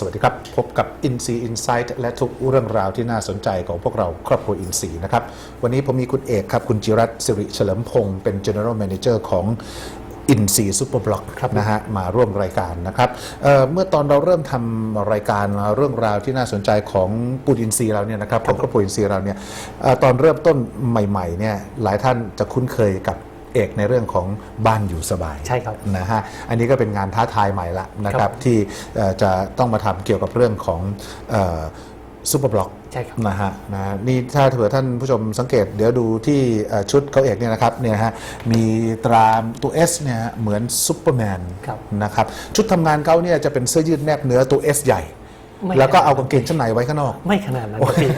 สวัสดีครับ พบกับ i n s e e Insight และทุกเรื่องราวที่น่าสนใจของพวกเราครอบครัว i n s e e นะครับ วันนี้ผมมีคุณเอกครับ คุณจิรัตน์สิริเฉลิมพงศ์เป็น General Manager ของอินซีซูเปอร์บล็อกนะฮะมาร่วมรายการนะครับเอ่อเมื่อตอนเราเริ่มทำรายการเรื่องราวที่น่าสนใจของปูดินซีเราเนี่ยนะครับของครอบครัวอินซีเราเนี่ยเอ่อตอนเริ่มต้นใหม่ๆเนี่ยหลายท่านจะคุ้นเคยกับ เอกในเรื่องของบ้านอยู่สบายใช่ครับนะฮะอันนี้ก็เป็นงานท้าทายใหม่ละนะคครัรับบที่เอ่อจะต้องมาทำเกี่ยวกับเรื่องของซูเปอร์บล็อกใช่ครับนะฮะนะนี่ถ้าเผื่อท่านผู้ชมสังเกตเดี๋ยวดูที่เอ่อชุดเขาเอกเนี่ยนะครับเนี่ยฮะมีตราตัว S เนี่ยฮะเหมือนซูเปอร์แมนครับนะครับชุดทำงานเขาเนี่ยจะเป็นเสื้อยืดแนบเนื้อตัว S ใหญ่ ไม่แล้วก็ขนาดนั้นเอากางเกงชั้นในไว้ข้างนอก ไม่ขนาดนั้นครับพี่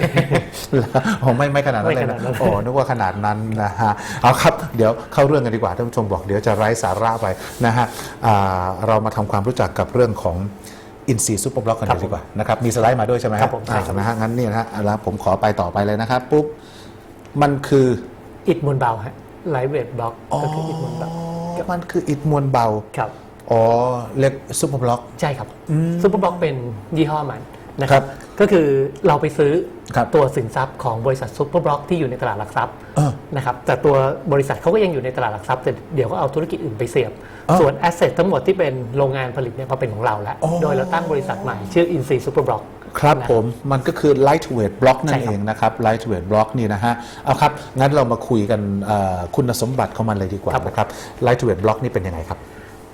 อ๋อไม่ไม่ขนาดนั้นเลยไม่ขนานะดนั้นโอ้นึกว่าขนาดนั้นนะฮะเอาครับ เดี๋ยวเข้าเรื่องกันดีกว่าท่านผู้ชมบอกเดี๋ยวจะไร้สาระไปนะฮะอ่าเรามาทำความรู้จักกับเรื่องของอินซีซูเปอร์บล็อกกันครับเลยดีกว่านะครับมีสไลด์มาด้วยใช่ไหมครับผมใช่ครับอ่านะฮะงั้นนี่นะฮะแล้วผมขอไปต่อไปเลยนะครับปุ๊บมันคืออิดมวลเบาฮะไลท์เวทบล็อกก็คืออิดมวลเบามันคืออิฐมวลเบาครับ อ๋อเล็กซูเปอร์บล็อก ใช่ครับซูเปอร์บล็อกเป็นยี่ห้อมันนะคครัรับบก็คือเราไปซื้อครับตัวสินทรัพย์ของบริษัทซูเปอร์บล็อกที่อยู่ในตลาดหลักทรัพย์เออนะครับแต่ตัวบริษัทเขาก็ยังอยู่ในตลาดหลักทรัพย์แต่เดี๋ยวก็เอาธุรกิจอื่นไปเสียบเออส่วนแอสเซททั้งหมดที่เป็นโรงงานผลิตเนี่ยมาเป็นของเราแล้วอ๋อโดยเราตั้งบริษัทใหม่ชื่อ i n s e e Super Block ครับนะผมมันก็คือ lightweight block นั่ใช่นครับเองนะครับ lightweight block นี่นะฮะเอาครับงั้นเรามาคุยกันเอ่อคุณสมบัติของมันเลยดีกว่าครับนะครับ lightweight block นี่เป็นยังไงครับ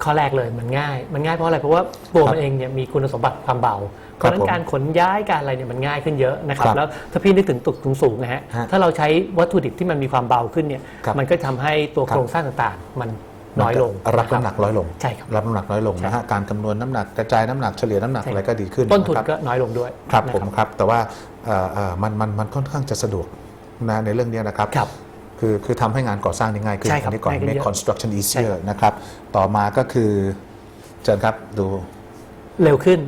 ข้อแรกเลยมันง่าย มันง่ายเพราะอะไรเพราะว่าตัวครับมันเองเนี่ยมีคุณสมบัติความเบา เพครับราะฉะนั้นการขนย้ายการอะไรเนี่ยมันง่ายขึ้นเยอะนะครับครับแล้วถ้าพี่นึกถึงตึกสูงๆนะฮะฮะถ้าเราใช้วัตถุดิบที่มันมีความเบาขึ้นเนี่ยครับมันก็ทำให้ตัวครับโครงสร้างต่างๆ มันน้อยลงรับน้ำหนักน้อยลงใช่ครับรับน้ำหนักน้อยลงนะฮะการคำนวณน้ำหนักกระจายน้ำหนักเฉลี่ยน้ำหนักใช่อะไรก็ดีขึ้นต้นทุนนะครับก็น้อยลงด้วยครับนะผมครับ แต่ว่าเอ่อเอ่อมันมันมันค่อนข้างจะสะดวกนะในเรื่องนี้นะครับ ครับคือคือทำให้งานก่อสร้างนี่ง่ายขึ้นใช่ครับอันนี้ก่อน ง่ายขึ้น make เยอะ construction ใช่ easier ครับนะครับ ต่อมาก็คือเชิญครับดู เร็วขึ้น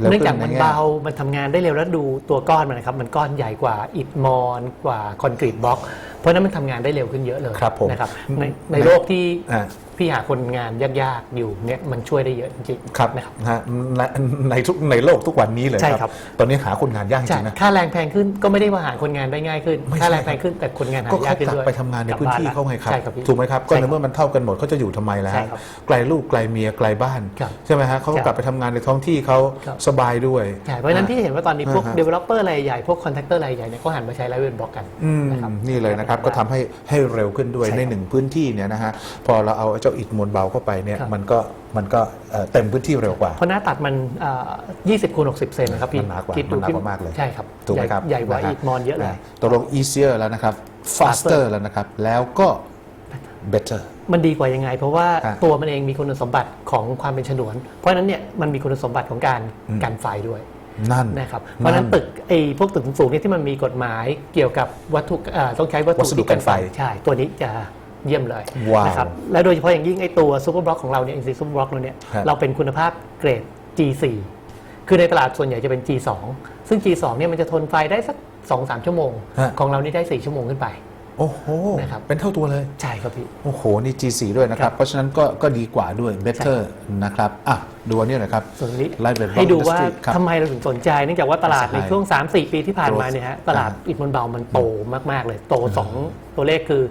เร็วขึ้นเนื่องจากมันในแง่ เบา มันทำงานได้เร็วแล้วดูตัวก้อนมันนะครับ มันก้อนใหญ่กว่าอิฐมอนกว่าคอนกรีตบล็อก เพราะฉะนั้นมันทำงานได้เร็วขึ้นเยอะเลยครับผมนะครับในในในโลกที่อ่า พี่หาคนงานยากๆอยู่เนี่ยมันช่วยได้เยอะจริงๆครับนะครับนะฮะในในทุกในโลกทุกวันนี้เลยใช่ครับ ตอนนี้หาคนงานยากจใช่ริงๆนะค่าแรงแพงขึ้นก็ไม่ได้ว่าหาคนงานได้ง่ายขึ้นไม่ใช่ค่าแรงแพงขึ้นแต่คนงานหาก็ยาเขากขึ้นกลับด้วยไปทำงานในพื้นที่เขาไงครับใช่ครับพี่ถูกไหมครับก็ใช่ในเมื่อมันเท่ากันหมดเขาจะอยู่ทำไมล่ะใช่ฮะครับไกลลูกไกลเมียไกลบ้านครับใช่ไหมฮะเขาก็ครับกลับไปทำงานในท้องที่เขาครับสบายด้วยใช่เพราะฉะนั้นพี่เห็นว่าตอนนี้พวกอ่าฮะ developer รายใหญ่พวก contractor รายใหญ่เนี่ยก็หันมาใช้ไลฟ์เวนบล็อกกันอืมนะครับนี่เลยนะครับก็ทำให้ให้เร็วขึ้นด้วยใช่ครับในหนึ่งพื้นที่เนี่ยนะฮะพอเราเอาเจ้าอิฐมวลเบาเข้าไปเนี่ยครับมันก็มันก็เอ่อเต็มพื้นที่เร็วกว่า เพราะหน้าตัดมันเอ่อ20คูณ60 เซนนะครับพี่มันหนากว่าคิดมัดูนหนากว่ามากเลยใช่ครับถูกไหมครับใหญ่กว่านะฮะอีกมอนเยอะเลยตกลง easier แล้วนะครับ faster แล้วนะครับ แล้วก็ better มันดีกว่ายังไง เพราะว่าอะตัวมันเองมีคุณสมบัติของความเป็นฉนวน เพราะฉะนั้นเนี่ยมันมีคุณสมบัติของการอืมกันไฟด้วยนั่นนะครับเพราะฉะนั้นตึกไอ้พวกตึกสูงๆเนี่ยที่มันมีกฎหมายเกี่ยวกับวัตถุเอ่อต้องใช้วัตวัถุสดุที่กันไฟใช่ตัวนี้จะ เยี่ยมเลยว้าวนะครับและโดยเฉพาะอย่างยิ่งไอ้ตัวซูเปอร์บล็อกของเราเนี่ยอินซีซูเปอร์บล็อกเราเนี่ยครับเราเป็นคุณภาพเกรด G4 คือในตลาดส่วนใหญ่จะเป็น G2 ซึ่ง G2 เนี่ยมันจะทนไฟได้สัก 2-3 ชั่วโมงฮะของเรานี่ได้ 4 ชั่วโมงขึ้นไป โอ้โหนะครับเป็นเท่าตัวเลย ใช่ครับพี่ โอ้โห นี่ G4 ด้วยนะครับครับเพราะฉะนั้นก็ก็ดีกว่าด้วย better นะครับอะดูอันนี้หน่อยครับส่วนนี้ Lightweight ให้ดูว่า Industry ครับทำไมเราถึงสนใจ เนื่องจากว่าตลาดใช่ในช่วง 3-4 ปีที่ผ่านมาเนี่ยฮะตลาดอิฐมวลเบามันโตมากๆเลย โต 2 ตัวเลขคือ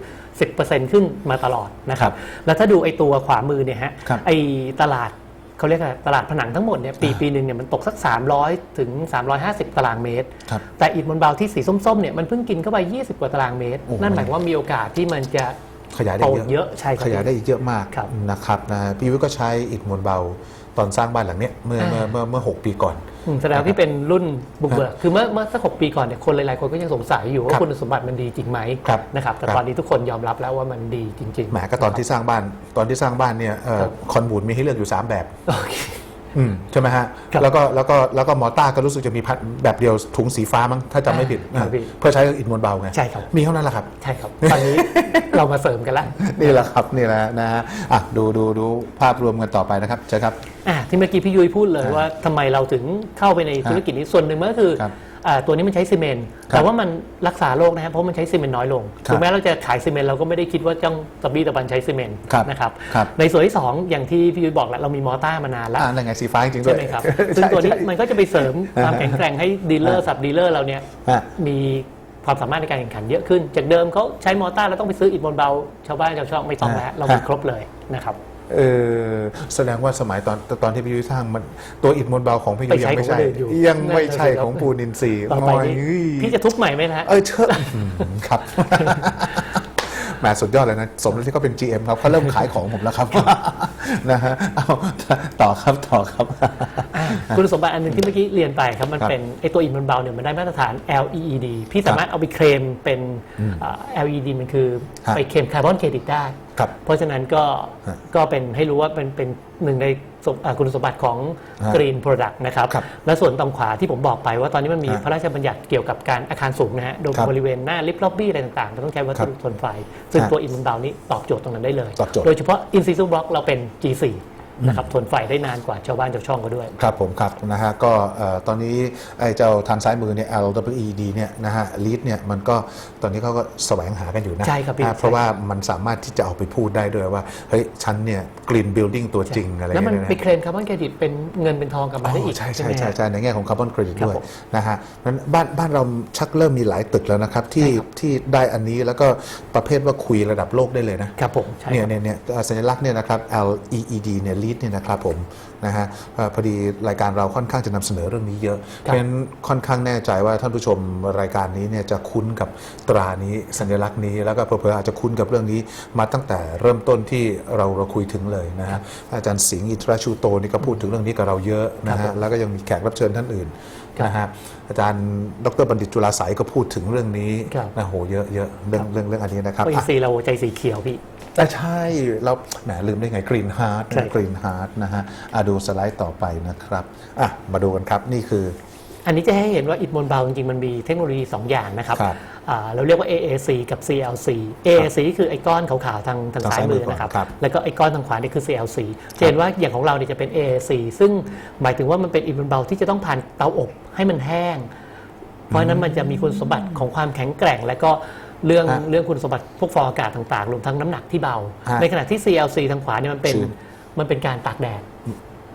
10%ขึ้นมาตลอดนะครัครับบแล้วถ้าดูไอ้ตัวขวามือเนี่ยฮะครับไอ้ตลาดเขาเรียกอะไรตลาดผนังทั้งหมดเนี่ยปีอ่าปีหนึ่งเนี่ยมันตกสัก 300 ถึง 350 ตารางเมตรครับแต่อิฐมวลเบาที่สีส้มๆเนี่ยมันเพิ่งกินเข้าไป 20 กว่าตารางเมตรโอ้โหนั่นหมายความว่ามีโอกาสที่มันจะขยายได้โตเยอะเยอะใช่ครับขยายได้อีกเยอะมากครับนะครับนะพี่วิทย์ก็ใช้อิฐมวลเบา ตอนสร้างบ้านหลังเนี้ยเมื่อเมื่ออ่าเมื่อเมื่อหกปีก่อนอืมแสดงว่าพี่เป็นรุ่นบุกเบิกคือเมื่อเมื่อสักหกปีก่อนเนี่ยคนหลายๆคนก็ยังสงสัยอยู่คว่ารับคุณสมบัติมันดีจริงไหมครับนะครับแต่ครับ ตอนนี้ทุกคนยอมรับแล้วว่ามันดีจริงๆแหมก็ตอนที่สร้างบ้านตอนที่สร้างบ้านเนี่ยเอ่อครับคอนบูดมีให้เลือกอยู่ 3 แบบ โอเค อืมใช่ไหมฮะ ครับแล้วก็แล้วก็แล้วก็มอต้าก็รู้สึกจะมีพัดแบบเดียวถุงสีฟ้ามั้งถ้าจำไม่ผิดอ่าครับอ่าพี่ เพื่อใช้อิฐมวลเบาไงใช่ครับ มีเท่านั้นแหละครับ ใช่ครับ ตอนนี้เรามาเสริมกันละนี่แหละครับนี่แหละนะฮะอะดูดูดูภาพรวมกันต่อไปนะครับเชิญครับ อะที่เมื่อกี้พี่ยุ้ยพูดเลยครับว่าทำไมเราถึงเข้าไปในธุรกิจนี้ส่วนหนึ่งมันก็คือ ครับอ่า ตัวนี้มันใช้ซีเมนต์ครับแต่ว่ามันรักษาโรคนะครับเพราะมันใช้ซีเมนต์น้อยลงครับถึงแม้เราจะขายซีเมนต์เราก็ไม่ได้คิดว่าจ้องตะบี้ตะบันใช้ซีเมนต์ครับนะครับครับในส่วนที่สองอย่างที่พี่ยุ้ยบอกแหละเรามีมอต้ามานานแล้วอ่านั่นไงสีฟ้าจริงๆด้ใช่วยไหมครับซึ่งตัวนี้มันก็จะไปเสริมความแข็งแกร่งให้ดีลเลอร์สับดีลเลอร์เราเนี่ยฮะมีความสามารถในการแข่งขันเยอะขึ้น จากเดิมเขาใช้มอต้าแล้วต้องไปซื้ออิฐมวลเบาชาวบ้านชาวช่องไม่ต้องแล้วเรามีครบเลยนะครับ เออแสดงว่าสมัยตอนตอนที่พี่ยุ้ยสร้างมันตัวอิฐมวลเบาของพี่ยุ้ยไปยังใช้ไม่ใช่ของคนอื่นอยู่ยังไม่ใช่นั่นน่ะสิครับของปูนินทรีย์ต่อไปนี้โอ้ยพี่จะทุบใหม่ไหมนะฮะเออเชื่ออืมครับ แหมสุดยอดเลยนะสมแล้วที่เขาเป็น GM ครับเขาเริ่มขายของผมแล้วครับนะฮะเอาต่อครับต่อครับอ่าคุณสมบัติอันหนึ่งที่เมื่อกี้เรียนไปครับมันครับเป็นไอตัวอิฐมวลเบาเนี่ยมันได้มาตรฐาน LEED พี่สามารถเอาไปเคลมเป็นอ่า LED มันคือครับไปเคลมคาร์บอนเครดิตได้ครับเพราะฉะนั้นก็ฮะก็เป็นให้รู้ว่าเป็นเป็นหนึ่งใน สมอ่าคุณสมบัติของ ฮะ Green Product นะครับ ครับและส่วนตรงขวาที่ผมบอกไปว่าตอนนี้มันมีฮะพระราชบัญญัติเกี่ยวกับการอาคารสูงนะฮะโดยครับบริเวณหน้าลิฟต์ล็อบบี้อะไรต่างๆมันต้องใช้วัสดุทนไฟ ซึ่งฮะตัวอินมันเบานี้ตอบโจทย์ตรงนั้นได้เลย ตอบโจทย์ โดยเฉพาะ In situ block เราเป็น G4 นะครับทนไฟได้นานกว่าชาวบ้านชาวช่องก็ด้วย ครับผมครับนะฮะก็เอ่อตอนนี้ไอ้เจ้าทางซ้ายมือเนี่ย LWED เนี่ยนะฮะลีดเนี่ยมันก็ตอนนี้เขาก็แสวงหากันอยู่นะใช่ครับพี่นะเพราะว่ามันสามารถที่จะเอาไปพูดได้ด้วยว่า เฮ้ยฉันเนี่ยกรีนบิลดิ่งตัวจริงอะไรแล้วมันเงี้ยะไปเคลมคาร์บอนเครดิตเป็นเงินเป็นทองกลับมาได้อีกใช่ใช่ไหมใช่ฮะใช่ในแง่ของคาร์บอนเครดิตครับด้วยผมนะฮะนั้นบ้านบ้านเราชักเริ่มมีหลายตึกแล้วนะครับที่ใช่ครับที่ได้อันนี้แล้วก็ประเภทว่าคุยระดับโลกได้เลยนะครับผมใช่เนี่ยครับเนี่ยเนี่ยเอ่อสัญลักษณ์เนี่ยนะครับ LEED เนี่ย lead เนี่ยนะครับผมนะฮะเอ่อพอดีรายการเราค่อนข้างจะนำเสนอเรื่องนี้เยอะเพราะฉะนั้นค่อนข้างแน่ใจว่าท่านผู้ชมรายการนี้เนี่ยจะคุ้นกับตรานี้สัญลักษณ์นี้ แล้วก็เผลอๆอาจจะคุ้นกับเรื่องนี้มาตั้งแต่เริ่มต้นที่เราเราคุยถึงเลยนะฮะอาจารย์สิงห์อินทราชูโตนี่ก็พูดถึงเรื่องนี้กับเราเยอะนะครัฮะบผมแล้วก็ยังมีแขกรับเชิญท่านอื่นนะฮะอาจารย์ดรบัณฑิตจุฬาสายก็พูดถึงเรื่องนี้ครับนะโหเยอะเยอะเรื่องเรื่องเรื่องอันนี้นะครับเพราะอินอะซีย์เราใจสีเขียวพี่ แต่ใช่เราแหมลืมได้ไงกรีนฮาร์ดใช่ครับกรีนฮาร์ดนะฮะอะดูสไลด์ต่อไปนะครับอะมาดูกันครับนี่คือ อันนี้จะให้เห็นว่าอิฐมวลเบาจริงๆ มันมีเทคโนโลยี 2 อย่างนะครับครับอ่าเราเรียกว่า AAC กับ CLC AAC คือไอ้ก้อนขาวๆทางทางทางซ้ายซ้ายมืมืออนะครับ ครับแล้วก็ไอ้ก้อนทางขวานี่คือ CLC จะเห็นว่าอย่างของเราเนี่ยจะเป็น AAC ซึ่งหมายถึงว่ามันเป็นอิฐมวลเบาที่จะต้องผ่านเตาอบให้มันแห้ง เพราะฉะนั้นมันจะมีคุณสมบัติของความแข็งแกร่ง และก็ เรื่องฮะเรื่องคุณสมบัติพวกฟองอากาศต่างๆรวมทั้งน้ำหนักที่เบา ฮะในขณะที่ CLC ทางขวาเนี่ยมันเป็นชื้นมันเป็นการตากแดด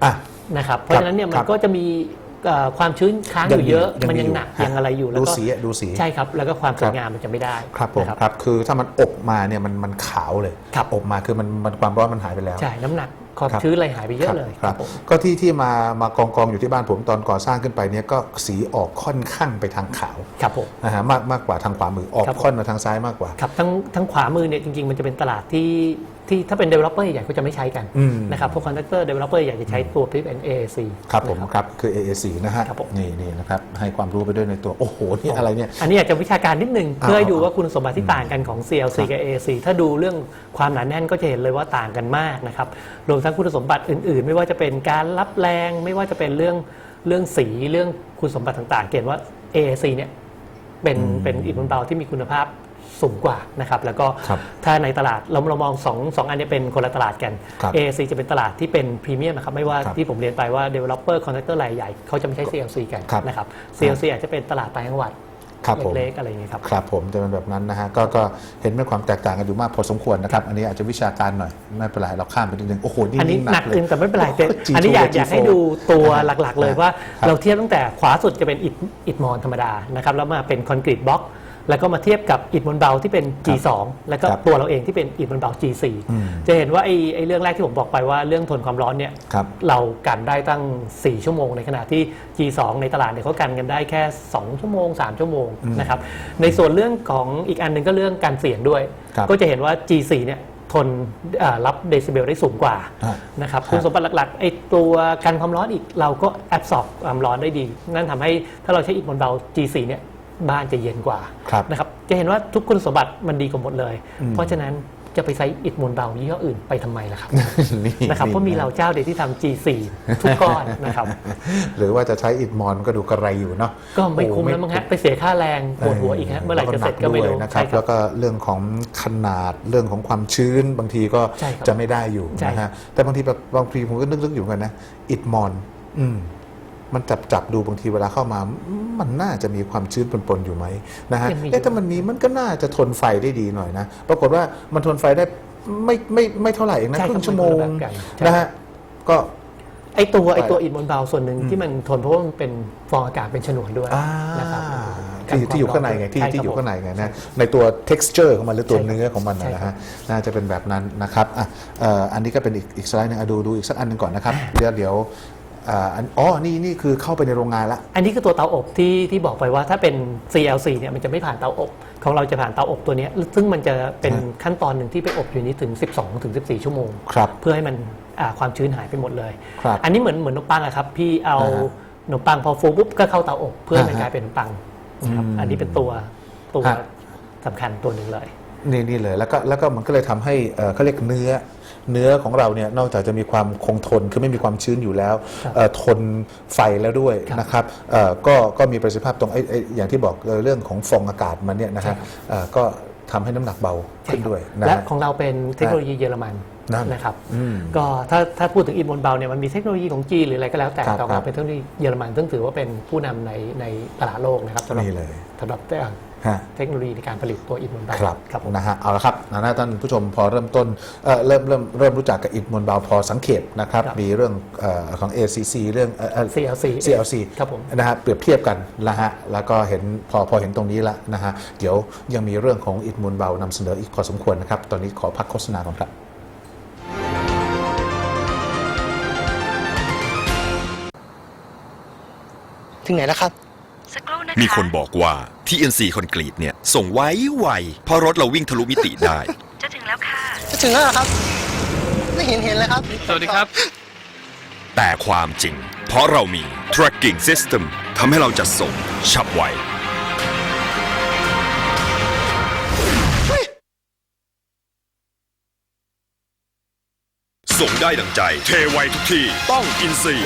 อะ นะครับ เพราะฉะนั้นเนี่ยคมัรันบก็จะมีเอ่อความชื้นค้างอยู่เยอะ ยังมีมันยังอยู่หนักฮะยังอะไรอยู่แล้วดูก็สีอะดูสีใช่ครับ แล้วก็ความสครัวยบ งามมันจะไม่ได้ครับผมนะ ครับคือถ้ามันอบมาเนี่ยมันมันขาวเลยครับ อบมาคือมันมันความร้อนมันหายไปแล้ว ใช่ น้ำหนัก ความครับชื้นอะไรหายไปเยครัอะบเลยครับผมก็ที่ที่มามากองกองอยู่ที่บ้านผมตอนก่อสร้างขึ้นไปเนี่ยก็สีออกค่อนข้างไปทางขาวครับผมนะฮะมากมากกว่าทางขวามือออกครับผมค่อนมาทางซ้ายมากกว่าครับทั้งทั้งขวามือเนี่ยจริงๆ มันจะเป็นตลาดที่ ที่ถ้าเป็น developer ใหญ่ก็จะไม่ใช้กันอืม นะครับพวก contractor developer ใหญ่จะใช้ตัว PIP and AAC ครับผมนะครับ คือ AAC นะฮะครับผม นี่นี่นะครับ ให้ความรู้ไปด้วยในตัว โอ้โห นี่อะไรเนี่ย อันนี้อยากจะวิชาการนิดนึงอ่าเพื่อให้ดูว่าคุณสมบัติที่ต่างกันของ CLC ครับกับ AAC ถ้าดูเรื่องความหนาแน่นก็จะเห็นเลยว่าต่างกันมากนะครับรวมทั้งคุณสมบัติอื่น ๆ ไม่ว่าจะเป็นการรับแรง ไม่ว่าจะเป็นเรื่องเรื่องสีเรื่องคุณสมบัติต่างๆเห็นว่า AAC เนี่ยเป็นเป็นอิฐบนเบาที่มีคุณภาพ สูงกว่านะครับแล้วก็ครับถ้าในตลาดเราเรามองสองสองอันเนี้เป็นคนละตลาดกันครับ AAC จะเป็นตลาดที่เป็นพรีเมียมนะครับไม่ว่าครับที่ผมเรียนไปว่า developer contractor รายใหญ่เขาจะไม่ใช้ CLC กันครับนะครับ CLC อาจจะเป็นตลาดต่างจังหวัดครับผมเล็กๆอะไรอย่างเงี้ยครับครับผมจะเป็นแบบนั้นนะฮะก็ก็เห็นเป็นความแตกต่างกันอยู่มากพอสมควรนะครับ อันนี้อาจจะวิชาการหน่อยไม่เป็นไรเราข้ามไปนิดนึงโอ้โหนี่อันนี้ยิ่งหนักเลยอึนแต่ไม่เป็นไรแต่โโอันนี้อยาก G2 อยากให้ดูตัวหลักๆเลยว่าครับเราเทียบตั้งแต่ขวาสุดจะเป็นอิฐอิฐมอนธรรมดานะครับแล้วมาเป็นคอนกรีตบล็อก แล้วก็มาเทียบกับอิฐมวลเบาที่เป็น G2 แล้วก็ครับตัวเราเองที่เป็นอิฐมวลเบา G4 อืมจะเห็นว่าไอ้ไอ้เรื่องแรกที่ผมบอกไปว่าเรื่องทนความร้อนเนี่ยครับเรากันได้ตั้ง 4 ชั่วโมง ในขณะที่ G2 ในตลาดเนี่ยเขากันกันได้แค่ 2 ชั่วโมง 3 ชั่วโมงนะครับในส่วนเรื่องของอีกอันหนึ่งก็เรื่องการเสี่ยงด้วยครับก็จะเห็นว่า G4 เนี่ยทนอ่ารับเดซิเบลได้สูงกว่าอ่านะครับครับคุณสมบัติหลักๆไอ้ตัวกันความร้อนอีกเราก็แอบสอบความร้อนได้ดี นั่นทำให้ถ้าเราใช้อิฐบนเบา G4 เนี่ย บ้านจะเย็นกว่าครับนะครับจะเห็นว่าทุกคุณสมบัติมันดีกว่าหมดเลยอืมเพราะฉะนั้นจะไปใช้อิฐมวลเบายี่ห้ออื่นไปทำไมล่ะครับนี่นะครับเพราะมีเราเจ้าเดียวที่ทำ G4 ทุกก้อนนะครับ หรือว่าจะใช้อิฐมอนก็ดูกระไรอยู่เนาะก็ไม่คุ้มโอ้แล้วมั้งฮะไปเสียค่าแรงปวดหัวอีกฮะเมื่อไหร่จะเสร็จก็ไม่รู้แล้วหนัด้วยนะครับใช่ครัแล้บวก็เรื่องของขนาดเรื่องของความชื้นบางทีก็ใช่ครับจะไม่ได้อยู่ใช่นะฮะแต่บางทีแบบบางทีผมก็นึกๆอยู่เหมือนกันนะอิฐมอน อืม มันจับจับดูบางทีเวลาเข้ามา มันน่าจะมีความชื้นปนๆอยู่ไหมนะฮะยังมีอยู่เอ๊ะถ้ามันมีมันก็น่าจะทนไฟได้ดีหน่อยนะปรากฏว่ามันทนไฟได้ไม่ไม่ไม่เท่าไหร่เองนะใช่คครับรึ่งชั่วโมงมันคนละแบบกันใช่นะฮะก็ไอตัวไอตัวใช่อิฐมวลเบาส่วนหนึ่งที่มันทนเพราะว่ามันเป็นฟองอากาศเป็นฉนวนด้วยอ่านะครับที่ที่อยู่ข้างในไงที่ใช่ที่ครับอยู่ผมข้างในไงนะในตัว texture ของมันหรือตัวใช่ครับเนื้อของมันนะใช่นะครับฮะน่าจะเป็นแบบนั้นนะครับอะเอ่ออันนี้ก็เป็นอีกอีกสไลด์หนึงอะดูดูอีกสักอันหนึงก่อนนะครับเดี๋ยวเดี๋ยว อ่าอันอ๋อนี่นี่คือเข้าไปในโรงงานละ อันนี้คือตัวเตาอบที่ที่บอกไปว่าถ้าเป็น CLC เนี่ยมันจะไม่ผ่านเตาอบ ของเราจะผ่านเตาอบตัวเนี้ยซึ่งมันจะเป็นฮะขั้นตอนหนึ่งที่ไปอบอยู่นี้ถึง 12ถึง14 ชั่วโมง ครับเพื่อให้มันอ่าความชื้นหายไปหมดเลย ครับอันนี้เหมือนเหมือนขนมปังอะครับพี่เอาอ่าฮะขนมปังพอฟูปุ๊บก็เข้าเตาอบเพื่อให้มันอ่าฮะกลายเป็นขนมปังนะครับอืมอันนี้เป็นตัวตัวฮะ สำคัญตัวหนึ่งเลย นี่นี่เลยแล้วก็แล้วก็มันก็เลยทำให้เอ่อเขาเรียกเนื้อ เนื้อของเราเนี่ยนอกจากจะมีความคงทนคือไม่มีความชื้นอยู่แล้วครับเอ่อทนไฟแล้วด้วยครับนะครับเอ่อก็ก็มีประสิทธิภาพตรงไอ้ไอ้อย่างที่บอกเอ่อเรื่องของฟองอากาศมันเนี่ยนะใช่ฮะครับเอ่อก็ทำให้น้ำหนักเบาขึ้นด้วยนะและฮะของเราเป็นเทคโนโลยีเยอรมันนั่นนะครับอืมก็ถ้าถ้าพูดถึงอินบนเบาเนี่ยมันมีเทคโนโลยีของจีนหรืออะไรก็แล้วแต่ครับแต่ของครัเราบเป็นเทคโนโลยีเยอรมันซึ่งถือว่าเป็นผู้นำในในตลาดโลกนะครับสำหรับนี่เลยสำหรับฮะ เทคโนโลยีในการผลิตตัวอินบนเบาครับครับผมนะฮะเอาละครับนะท่านผู้ชมพอเริ่มต้นเอ่อเริ่มเริ่มเริ่มรู้จักกับอิฐมวลเบาพอสังเกตนะครับครับมีเรื่องเออของ ACC เรื่องเอ่อเอ่อ CLC CLC ครับผมนะฮะเปรียบเทียบกันนะฮะแล้วก็เห็นพอพอเห็นตรงนี้ละนะฮะเดี๋ยวยังมีเรื่องของอิฐมวลเบานำเสนออีกพอสมควรนะครับตอนนี้ขอพักโฆษณาก่อนครับถึงไหนแล้วครับสักครู่ นะคะมีคนบอกว่า TNC คอนกรีตเนี่ย ส่งไว้ไวเพราะรถเราวิ่งทะลุมิติได้ จะถึงแล้วค่ะ จะถึงแล้วเหรอครับ ไม่เห็นเห็นเลยครับ สวัสดีครับ แต่ความจริง เพราะเรามี tracking system ทำให้เราจะส่งฉับไว ส่งได้ดังใจ เทไวทุกที่ ต้องอินซี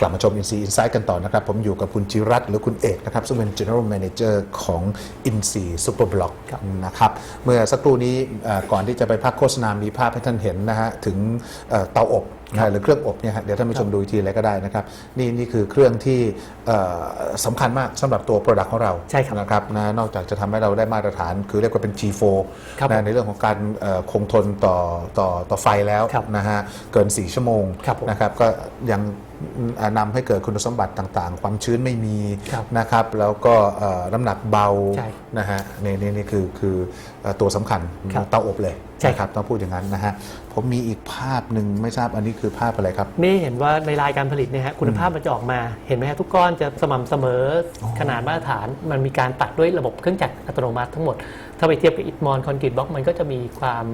กลับมาชม INSEE Insight กันต่อนะครับ ผมอยู่กับคุณจิรัตน์หรือคุณเอกนะครับ ซึ่งเป็น General Manager ของ INSEE Superblock นะครับ เมื่อสักครู่นี้เอ่อก่อนที่จะไปพักโฆษณา มีภาพให้ท่านเห็นนะฮะ ถึงเอ่อเตาอบนะฮะหรือเครื่องอบเนี่ยฮะเดี๋ยวท่านผู้ชมดูอีกทีอะไรก็ได้นะครับ นี่นี่คือเครื่องที่เอ่อสำคัญมากสำหรับตัว Product ของเราใช่ครับนะครับนะนอกจากจะทำให้เราได้มาตรฐาน คือเรียกว่าเป็น G4 ครับผมนะในเรื่องของการเอ่อคงทนต่อต่อต่อไฟแล้วครับนะฮะเกิน 4 ชั่วโมงครับผม นะครับก็ยังอ่า นำให้เกิดคุณสมบัติต่างๆ ความชื้นไม่มีครับนะครับ แล้วก็เอ่อน้ำหนักเบาใช่นะฮะนี่นี่นี่คือคือเอ่อตัวสำคัญครับเตาอบเลยใช่นะครับต้องพูดอย่างนั้นนะฮะผมมีอีกภาพหนึ่งไม่ทราบอันนี้คือภาพอะไรครับนี่เห็นว่าในรายการผลิตเนี่ยฮะคุณภาพมันจะออกมาเห็นไหมฮะทุกก้อนจะสม่ำเสมออขนาดมาตรฐาน มันมีการตัดด้วยระบบเครื่องจักรอัตโนมัติทั้งหมด ถ้าไปเทียบกับอิฐมอนคอนกรีตบล็อกมันก็จะมีความ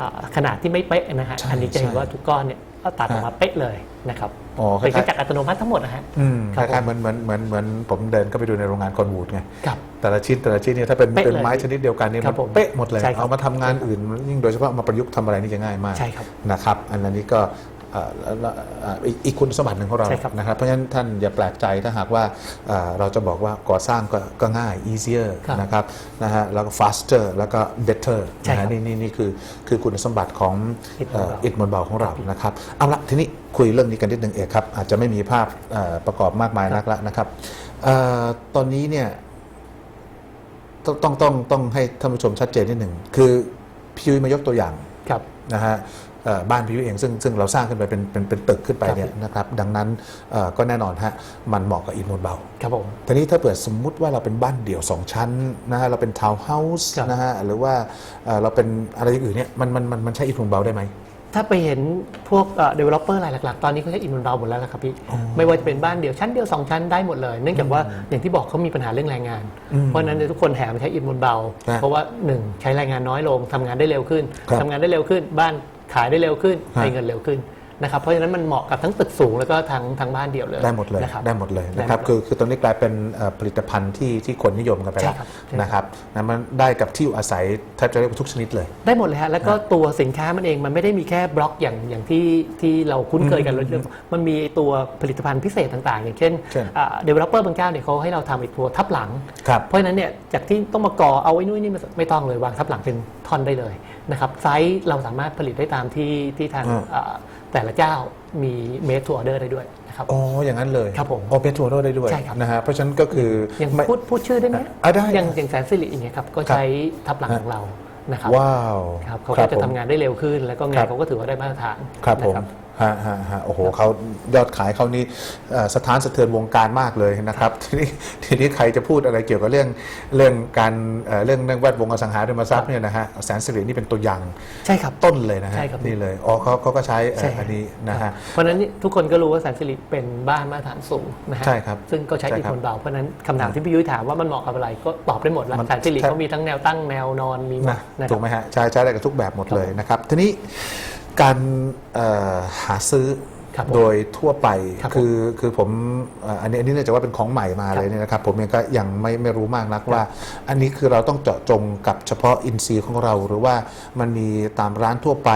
อ่าขนาดที่ไม่เป๊ะนะฮะใช่อันนี้จะเห็นใช่ว่าทุกก้อนเนี่ย เอาตัดออกมาเป๊ะเลยนะครับอ๋อคล้ายๆ เป็นเครื่องจักรอัตโนมัติทั้งหมดนะฮะ อืมคครับล้ายๆเหมือนเหมือนเหมือนเหมือนผมเดินก็ไปดูในโรงงานคอนวูดไงครับแต่ละชิ้นแต่ละชิ้นเนี่ยถ้าเป็นเป๊ะเป็นเลยไม้ชนิดเดียวกันเนี่ยครัมันบผมเป๊ะหมดเลย ใช่ครับเอามาทำงานอื่นยิ่งโดยเฉพาะเอามาประยุกต์ทำอะไรนี่จะง่ายมากใช่ครับ นะครับ อันนี้ก็เอ่อแล้วเอ่ออีกอีกคุณสมบัติหนึ่งของเราใช่ครับนะครับเพราะฉะนั้นท่านอย่าแปลกใจถ้าหากว่าเอ่อเราจะบอกว่าก่อสร้างก็ก็ง่าย easier ครับนะครับนะฮะแล้วก็ faster แล้วก็ better ใช่นะครัฮะบนี่นี่นี่คือคือคุณสมบัติของอิฐมวลเบาเอ่ออิฐมวลเบาของเรานะครับเอาละทีนี้คุยเรื่องนี้กันนิดนึงเอกครับ อาจจะไม่มีภาพเอ่อประกอบมากมายนักละนะครับเอ่อตอนนี้เนี่ยต้องต้องต้องต้องให้ท่านผู้ชมชัดเจนนิดหนึ่งคือพี่ยุ้ยมายกตัวอย่างครับนะฮะเอ่อ บ้านพี่ยุ้ยเองซึ่งซึ่งเราสร้างขึ้นไปเป็นเป็นเป็นตึกขึ้นไปเนี่ยนะครับดังนั้นเอ่อก็แน่นอนฮะมันเหมาะกับอิฐมวลเบาครับผมทีนี้ถ้าเปิดสมมุติว่าเราเป็นบ้านเดี่ยว 2 ชั้นนะฮะเราเป็นทาวน์เฮาส์ครับนะฮะหรือว่าเอ่อเราเป็นอะไรอย่างอื่นเนี่ยมันมันมันมันใช้อิฐมวลเบาได้ไหมถ้าไปเห็นพวกเอ่อ developer รายหลักๆ ตอนนี้เขาใช้อินบนเบาหมดแล้วนะครับพี่ ไม่ว่าจะเป็นบ้านเดี่ยวชั้นเดียว 2 ชั้นได้หมดเลย เนื่องจากว่าอย่างที่บอกเขามีปัญหาเรื่องแรงงาน เพราะฉะนั้นเนี่ยทุกคนแห่มาใช้อินบนเบาครับเพราะว่า 1 ใช้แรงงานน้อยลงทำงานได้เร็วขึ้นครับทำงานได้เร็วขึ้นบ้าน ขายได้เร็วขึ้นครับให้เงินเร็วขึ้นนะครับเพราะฉะนั้นมันเหมาะกับทั้งตึกสูงแล้วก็ทั้งทั้งบ้านเดี่ยวเลยได้หมดเลยนะครับได้หมดเลยนะครับได้หมด คือคือตอนนี้กลายเป็นเอ่อผลิตภัณฑ์ที่ที่คนนิยมกันไปแล้วใช่ครับใช่ครับ นะครับนะมันได้กับที่อยู่อาศัยแทบจะเรียกว่าทุกชนิดเลย ได้หมดเลยฮะแล้วก็ตัวสินค้ามันเองมันไม่ได้มีแค่บล็อกอย่างอย่างที่ที่เราคุ้นเคยกันเรื่องมันมีตัวผลิตภัณฑ์พิเศษต่างๆ อย่างเช่นเช่น เดเวลลอปเปอร์บางเจ้าเนี่ยเขาให้เราทำไอ้ตัวทับหลัง ครับ เพราะฉะนั้นเนี่ยจากที่ต้องมาก่อเอาไว้นู่นนี่มาไม่ต้องเลยวางทับหลังเป็นท่อนได้เลย นะครับไซส์เราสามารถผลิตได้ตามที่ที่ทางอ่าเอ่อแต่ละเจ้ามีเมท to order ได้ด้วยนะครับอ๋ออย่างนั้นเลยครับผมโอเปทัวร์ได้ด้วยใช่ครับนะฮะเพราะฉะนั้นก็คืออย่างไม่พูดพูดชื่อได้ไหมอะได้อย่างอย่างแสนสิริอย่างเงี้ยครับก็ใช้ทับหลังของเรานะครับว้าวครับเขาครัก็บจะผมทำงานได้เร็วขึ้น แล้วก็คงารันบเขาก็ถือว่าได้มาตรฐานครับผมนะ ฮะฮะฮะโอ้โหเขายอดขายเขานี่เอ่อสถานสะเทือนวงการมากเลยนะครับทีนี้ทีนี้ใครจะพูดอะไรเกี่ยวกับเรื่องเรื่องการเอ่อเรื่องเรื่องแวดวงอสังหาริมทรัพย์เนี่ยนะฮะแสนสิรินี่เป็นตัวอย่างใช่ครับต้นเลยนะฮะใช่ครับนี่เลยอ๋อเขาเขาก็ใช้เอ่อใช่ครับอันนี้นะฮะเพราะฉะนั้นนี่ทุกคนก็รู้ว่าแสนสิริเป็นบ้านมาตรฐานสูงนะฮะใช่ครับซึ่งก็ใช้ใช่อิฐครับมวลเบาเพราะฉะนั้นคำถามที่พี่ยุ้ยถามว่ามันเหมาะกับอะไรก็ตอบได้หมดแล้วมันแสนสิริใช่เขามีทั้งแนวตั้งแนวนอนมีหมดนะนะคถูรับกไหมฮะใช้ใช้ได้กับทุกแบบหมดครับเลยนะครับทีนี้ การหาซื้อ ครับผมโดยทั่วไปครับผมคือคือผมเอ่ออันนี้อันนี้เนื่องจากว่าเป็นของใหม่มาครับเลยเนี่ยนะครับ ผมเองก็ยังไม่ไม่รู้มากนักว่า อันนี้คือเราต้องเจาะจงกับเฉพาะอินซีย์ของเรา หรือว่ามันมีตามร้านทั่วไป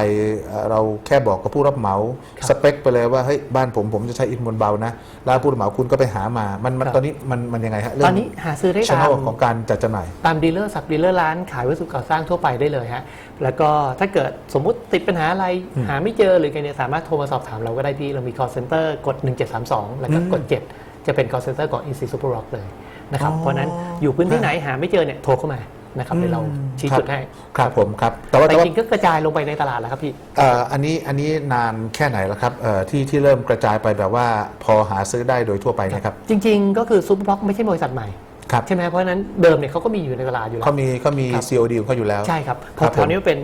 เอ่อเราแค่บอกกับผู้รับเหมาครับสเปคไปเลยว่าเฮ้ยบ้านผมผมจะใช้อินมวลเบานะแล้วผู้รับเหมาคุณก็ไปหามามันมันครับ ตอนนี้มันมันยังไงฮะตอนนี้หาซื้อได้ช่ตาองมของการจัดจำหน่าย ตามดีลเลอร์สับดีลเลอร์ร้านขายวัสดุก่อสร้างทั่วไปได้เลยฮะ แล้วก็ถ้าเกิดสมมุติติดปัญหาอะไรหาไม่เจอหรือไงเนี่ยสามารถโทรมาสอบถามเราก็ได้ที่เรามี call center กด 1732 แล้วก็กด 7 จะเป็น call center ของ Easy Super Rock เลยนะครับอ๋อเพราะฉะนั้นอยู่พื้นที่ไหนหาไม่เจอเนี่ยโทรเข้ามานะครับเดี๋ยวเราชี้จุดให้ครับผมครับแต่ว่าแต่แต่ว่าจริงๆก็กระจายลงไปในตลาดแล้วครับพี่เอ่ออันนี้อันนี้นานแค่ไหนแล้วครับเอ่อที่ที่เริ่มกระจายไปแบบว่าพอหาซื้อได้โดยทั่วไปนะครับ จริง ๆ ก็คือ Super Rock ไม่ใช่บริษัทใหม่ครับ ใช่ไหมเพราะฉะนั้นเดิมเนี่ยเขาก็มีอยู่ในตลาดอยู่แล้ว เขามีเขามี ครับ COD ของเขาอยู่แล้ว ใช่ครับครับคราวนี้เป็น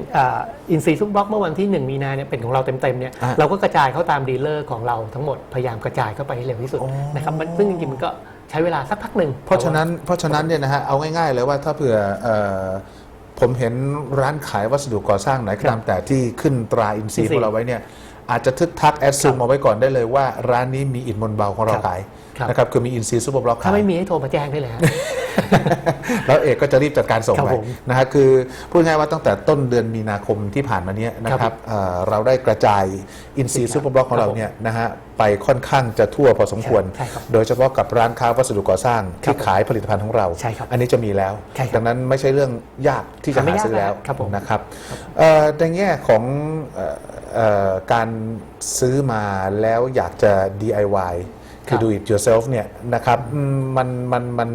อินซีซุปบล็อกเมื่อวันที่ 1 มีนาเนี่ยเป็นของเราเต็มๆเนี่ยอะเราก็กระจายเข้าตามดีลเลอร์ของเราทั้งหมดพยายามกระจายเข้าไปให้เร็วที่สุดอ๋อ นะครับมันซึ่งจริงๆมันก็ใช้เวลาสักพักหนึ่ง เพราะฉะนั้นเพราะฉะนั้นเนี่ยนะฮะเอาง่ายๆเลยว่าถ้าเผื่อเอ่อผมเห็นร้านขายวัสดุก่อสร้างไหนก็ตามแต่ที่ขึ้นตราอินซีของเราไว้เนี่ยอาจจะทึกทักแอดซูมเอาไว้ก่อนได้เลยว่าร้านนี้มีอิฐมนต์เบาของเราขาย นะครับคือมีอินซีซูเปอร์บล็อกขายถ้าไม่มีให้โทรมาแจ้งได้เลยฮะแล้วเอกก็จะรีบจัดการส่งครับไปผมนะฮะคือพูดง่ายๆว่าตั้งแต่ต้นเดือนมีนาคมที่ผ่านมาเนี้ยนะคครัรับบเอ่อเราได้กระจายอินซีซูเปอร์บล็อกของเราเนี่ยนะฮะไปค่อนข้างจะทั่วพอสมควรใช่ครับโดยเฉพาะกับร้านค้าวัสดุก่อสร้างครัที่บขายผลิตภัณฑ์ของเราใช่ครับอันนี้จะมีแล้วใช่ครับดังนั้นไม่ใช่เรื่องยากที่จะหาไม่ากหายซื้อแล้วครับผมนะครับเอ่อในแง่ของเอ่อเอ่อการซื้อมาแล้วอยากจะ DIY คือ do it yourself เนี่ยนะครับอืมมันมันมัน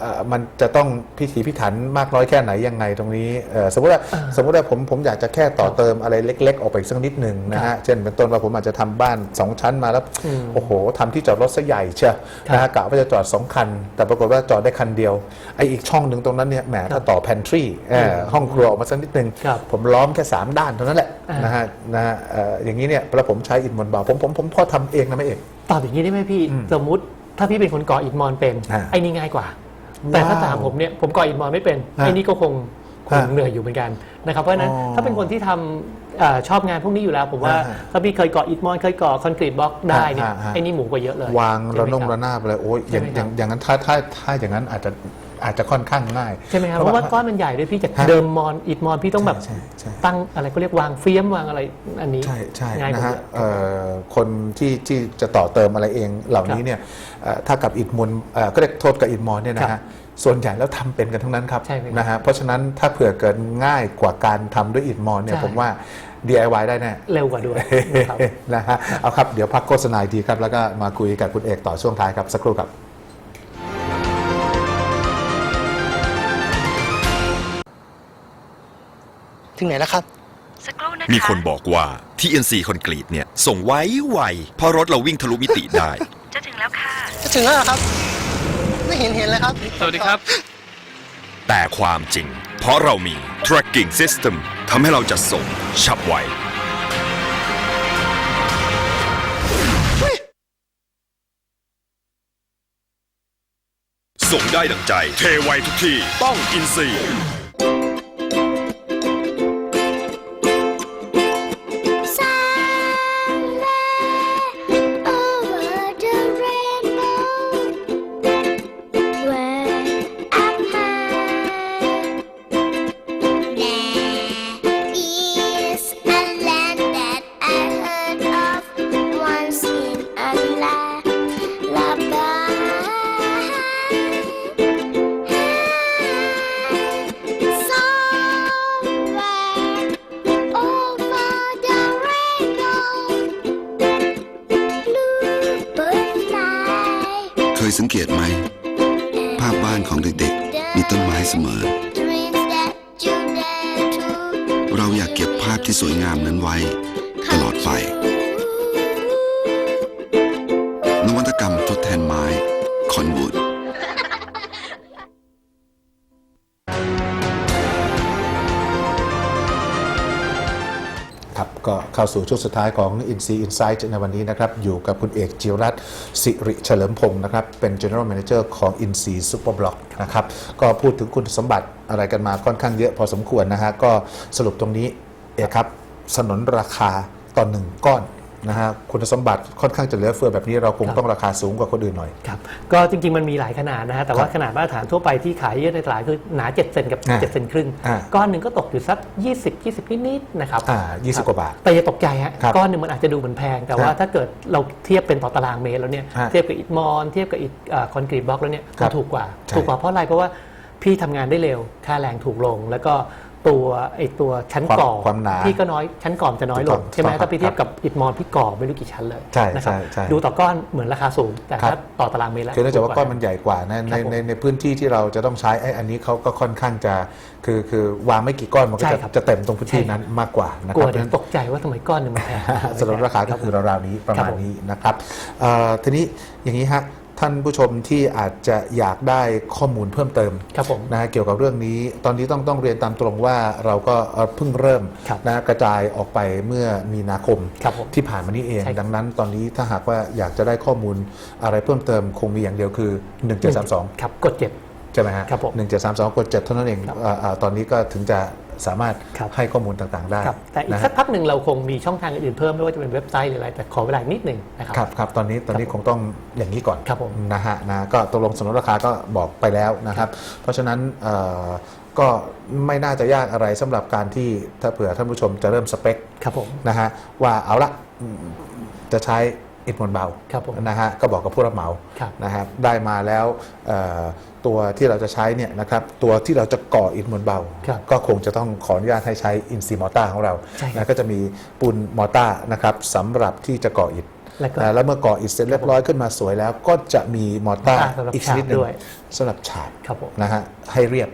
เอ่อมันจะต้องพิถีพิถันมากน้อยแค่ไหนยังไงตรงนี้เอ่อสมมติว่าสมมติว่าผมผมอยากจะแค่ต่อเติมอะไรเล็ก ๆ ออกไปอีกสักนิดหนึ่งนะฮะเช่นเป็นต้นว่าผมอาจจะทำบ้าน 2 ชั้นมาแล้วอืมโอ้โหทำที่จอดรถซะใหญ่เชียวครับนะฮะกะว่าจะจอด 2 คัน แต่ปรากฏว่าจอดได้คันเดียวไออีกช่องหนึ่งตรงนั้นเนี่ยแหมถ้าต่อ pantry เอ่อห้องครัวออกมาสักนิดหนึ่งครับผมล้อมแค่ 3 ด้านเท่านั้นแหละอ่า นนะฮะนะฮะเอ่ออย่างนี้เนี่ยแล้วผมใช้อิฐมวลเบาผมผมผมพอทำเองนะไม่เอกตอบอย่างนี้ได้ไหมพี่ สมมุติถ้าพี่เป็นคนก่ออิฐมอนเป็นอ่าไอ้นี่ง่ายกว่า แต่ถ้าว้าวถามผมเนี่ยผมก่ออิฐมอนไม่เป็นฮะไอ้นี่ก็คงคงฮะเหนื่อยอยู่เหมือนกันนะครับเพราะฉะนั้นอ๋อถ้าเป็นคนที่ทำเอ่อชอบงานพวกนี้อยู่แล้ว ผมว่าฮะถ้าพี่เคยก่ออิฐมอนเคยก่อคอนกรีตบล็อกได้เนี่ยฮะฮะไอ้นี่หมูกว่าเยอะเลย วางใช่ระไหมนงคบระนาบเลยโอ้ยอย่างใช่ไหมอย่างอย่างนั้นถ้าถ้าถ้าอย่างนั้นอาจจะ อาจจะค่อนข้างง่าย ใช่ไหมครับเพราะว่าก้อนมันใหญ่ด้วยพี่จากฮะเดิมมอนอิฐมอนพี่ต้องแบบใช่ใช่ ตั้งอะไรก็เรียกวางเฟียมวางอะไรอันนี้ใช่ใช่ง่ายกนะว่าฮะเยอะเอ่อคนที่ที่จะต่อเติมอะไรเองเหล่านี้เนี่ยเอ่อถ้ากับอิฐมวลเอ่อก็เรียกโทษกับอิฐมอนเนี่ยนะครัฮะบส่วนใหญ่แล้วทำเป็นกันทั้งนั้นครับใช่ไหมครับนะฮะเพราะฉะนั้นถ้าเผื่อเกิดง่ายกว่าการทำด้วยอิฐมอนเนี่ยใช่ ผมว่า DIY ได้แน่ เร็วกว่าด้วยนะครับ นะฮะเอาครับ เดี๋ยวพักโฆษณาอีกทีครับ แล้วก็มาคุยกับคุณเอกต่อช่วงท้ายครับ สักครู่ครับ ถึงไหนแล้วครับ สักครู่นะคะมีคนบอกว่าที่ NC คอนกรีตเนี่ย ส่งไว้ไวเพราะรถเราวิ่งทะลุมิติได้ จะถึงแล้วค่ะ จะถึงแล้วเหรอครับ ไม่เห็นเห็นเลยครับสวัสดีครับ แต่ความจริง เพราะเรามี tracking system ทำให้เราจะส่งฉับไว ส่งได้ดังใจ เทไวทุกที่ ต้องอินซี เข้าสู่ช่วงสุดท้ายของ i n s e Insight ในวันนี้นะครับ อยู่กับคุณเอกจิรรัตสิริเฉลิมพงศ์นะครับ เป็น General Manager ของ i n s e Superblock นะครับ ก็พูดถึงคุณสมบัติอะไรกันมาค่อนข้างเยอะพอสมควรนะฮะ ก็สรุปตรงนี้เอกครับสนนราคาต่อหนึ่งก้อน นะฮะคุณสมบัติค่อนข้างจะเหลือเฟือแบบนี้เราคงต้องราคาสูงกว่าคนอื่นหน่อย ครับ ก็จริงๆ มันมีหลายขนาดนะฮะ แต่ว่าครับขนาดมาตรฐานทั่วไปที่ขายเยอะในตลาดคือหนา7เซนกับอ่า7เซนครึ่ง อ่า ก้อนหนึ่งก็ตกอยู่สัก 20 20 นิดๆนะครับ อ่า20กว่าบาท แต่อย่าตกใจฮะครับก้อนหนึ่งมันอาจจะดูเหมือนแพง แต่ว่าครับถ้าเกิดเราเทียบเป็นต่อตารางเมตรแล้วเนี่ยฮะเทียบกับอิฐมอนเทียบกับอิฐคอนกรีตบล็อกแล้วเนี่ยครัมับนถูกกว่า ใช่ถูกกว่าเพราะอะไรเพราะว่าพี่ทำงานได้เร็วค่าแรงถูกลง แล้วก็ ตัวไอ้ตัวชั้นความก่อความหนาพี่ก็น้อยชั้นก่อมจะน้อยลถูกต้องงใช่ไหมถูกต้องถ้าไปเทียบครับกับอิฐมอนพี่ก่อไม่รู้กี่ชั้นเลยใช่นะครับใช่ใช่ดูต่อก้อนเหมือนราคาสูง แต่ครับถ้าต่อตารางเมตรแล้วคือเนื่องจากว่าถูก้อนมันใหญ่กว่านะในครับผมในในพื้นที่ที่เราจะต้องใช้ไอ้อันนี้เขาก็ค่อนข้างจะคือคือวางไม่กี่ก้อนมันก็ใช่จะครับจะเต็มตรงพื้นที่ใช่ครับนั้นมากกว่านะคกลัรัวบเดี๋ยวตกใจว่าทำไมก้อนหนึงมันแพงสรุปราคาก็คือราวๆนี้ประมาณนี้นะครับเอ่อทีนี้อย่างนี้ฮะ ท่านผู้ชมที่อาจจะอยากได้ข้อมูลเพิ่มเติมครับผมนะฮะเกี่ยวกับเรื่องนี้ ตอนนี้ต้องต้องเรียนตามตรงว่าเราก็เอ่อเพิ่งเริ่มครับนะกระจายออกไปเมื่อมีนาคมครับผมที่ผ่านมานี้เองใช่ครับดังนั้นตอนนี้ถ้าหากว่าอยากจะได้ข้อมูลอะไรเพิ่มเติมคงมีอย่างเดียวคือ 1732 ครับกดเจ็ดใช่ไหมฮะครับผมหนึ่งเจ็ดสามสองกดเจ็ดเท่านั้นเองครับอ่าอ่าตอนนี้ก็ถึงจะ สามารถครับให้ข้อมูลต่างๆได้ครับแต่อีกนะสัฮะกพักหนึ่งเราคงมีช่องทางอื่นๆเพิ่มไม่ว่าจะเป็นเว็บไซต์หรืออะไร แต่ขอเวลาอีกนิดหนึ่งนะครับครับครับตอนนี้ตอนนี้คงต้องอย่างนี้ก่อนครับผมนะฮะนะก็ตกลงสนนราคาก็บอกไปแล้วนะครับ เพราะฉะนั้นเอ่อก็ไม่น่าจะยากอะไรสำหรับการที่ถ้าเผื่อท่านผู้ชมจะเริ่มสเปคครับผมนะฮะว่าเอาละอืมจะใช้ อิฐมวลเบาครับผมนะฮะก็บอกกับผู้รับเหมาครับนะครับได้มาแล้วเอ่อตัวที่เราจะใช้เนี่ยนะครับตัวที่เราจะก่ออิฐมวลเบาครับก็คงจะต้องขออนุญาตให้ใช้อินซีมอต้าของเราใช่ครับนะก็จะมีปูนมอต้านะครับสำหรับที่จะก่ออิฐแล้วก็นะแล้วเมื่อก่ออิฐเสร็จเรียบร้อยขึ้นมาสวยแล้ว ก็จะมีมอต้ามอต้าสำหรับอีกชนิดหนึ่งฉาบด้วยสำหรับฉาบครับผมนะฮะให้เรียบ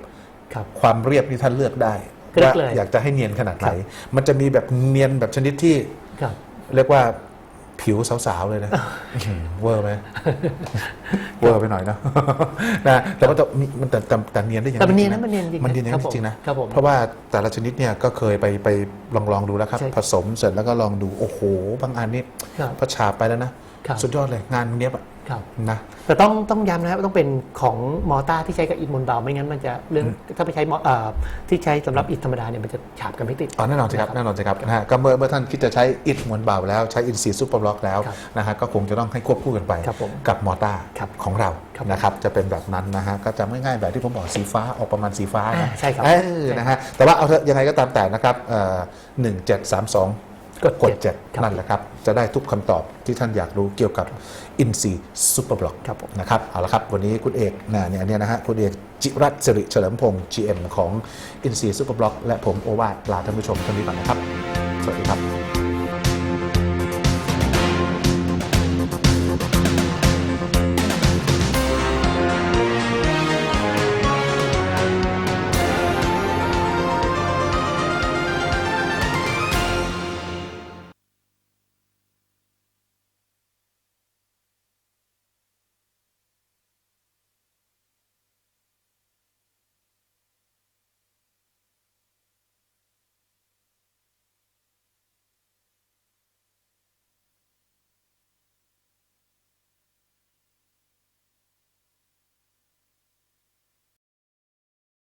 ครับความเรียบนี่ท่านเลือกได้เลือว่ากเลยอยากจะให้เนียนขนาดไหนครับมันจะมีแบบเนียนแบบชนิดที่ครับเรียกว่า ผิวสาวๆเลยนะอื้อหือเวอร์ไหมเวอร์ไปหน่อยเนอะนะแต่ว่าแต่มีมันแต่แต่แต่เนียนได้อย่างแต่มันเนียนจริงๆนะมันเนียนจริงมันเนียนอย่างครับนั้นจริงๆนะครับผมเพราะว่าแต่ละชนิดเนี่ยก็เคยไปไปลองลองดูแล้วครับใช่ผสมเสร็จแล้วก็ลองดูโอ้โหบางอันนี่ครับพอฉาบไปแล้วนะ ครับ สุดยอดเลยงานเนี้ยบอะครับนะ แต่ต้องต้องย้ำนะครับว่าต้องเป็นของมอต้าที่ใช้กับอิฐมวลเบาไม่งั้นมันจะเรื่องถ้าไปใช้มอเอ่อที่ใช้สำหรับอิฐธรรมดาเนี่ยมันจะฉาบกันไม่ติด อ๋อแน่นอนสิครับะแน่นอนสิครับนะฮะก็เมื่อเมื่อท่านคิดจะใช้อิฐมวลเบาแล้วใช้อินซีซูเปอร์บล็อกแล้วครับนะฮะก็คงจะต้องให้ควบคู่กันไป ครับผมกับมอต้าครับของเราครับนะครับจะเป็นแบบนั้นนะฮะก็จะไม่ง่ายแบบที่ผมบอกสีฟ้าออกประมาณสีฟ้าอ่านะใช่ครับเออนะฮะแต่ว่าเอาเถอะยังไงก็ตามแต่นะครับหนึ่งเจ็ดสามสอง กดกดเจ็ด7ครับนั่นแหละครับ จะได้ทุกคำตอบที่ท่านอยากรู้เกี่ยวกับอินซีซูเปอร์บล็อกครับผมนะครับเอาละครับ วันนี้คุณเอกนะเนี่ยเนี่ยนะฮะคุณเอกจิรัตน์สิริเฉลิมพงศ์ GM ของอินซีซูเปอร์บล็อกและผมโอวาทลาท่านผู้ชมท่านนี้ก่อนนะครับ สวัสดีครับ